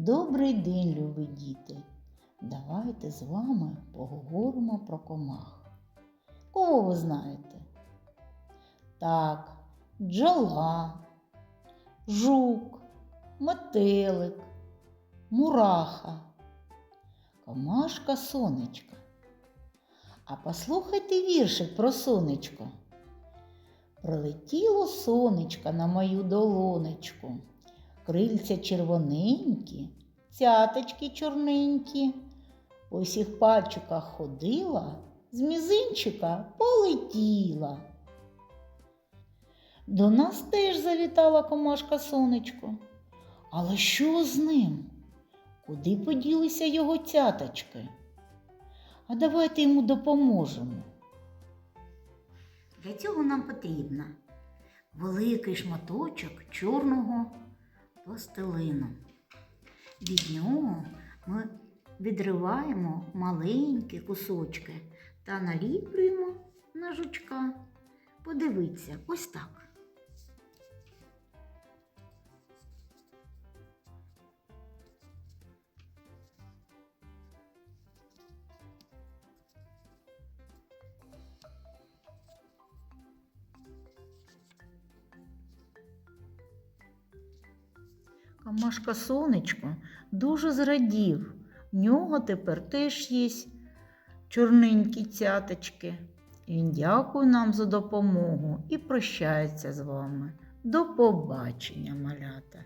Добрий день, любі діти! Давайте з вами поговоримо про комах. Кого ви знаєте? Так, бджола, жук, метелик, мураха, комашка сонечка. А послухайте віршик про сонечко. Прилетіло сонечко на мою долонечку, крильця червоненькі, цяточки чорненькі. У всіх пальчиках ходила, з мізинчика полетіла. До нас теж завітала комашка сонечко. Але що з ним? Куди поділися його цяточки? А давайте йому допоможемо. Для цього нам потрібно великий шматочок чорного пластилину. Від нього ми відриваємо маленькі кусочки та наліплюємо на жучка. Подивіться, ось так. Камашка сонечко дуже зрадів. В нього тепер теж є чорненькі цяточки. Він дякує нам за допомогу і прощається з вами. До побачення, малята!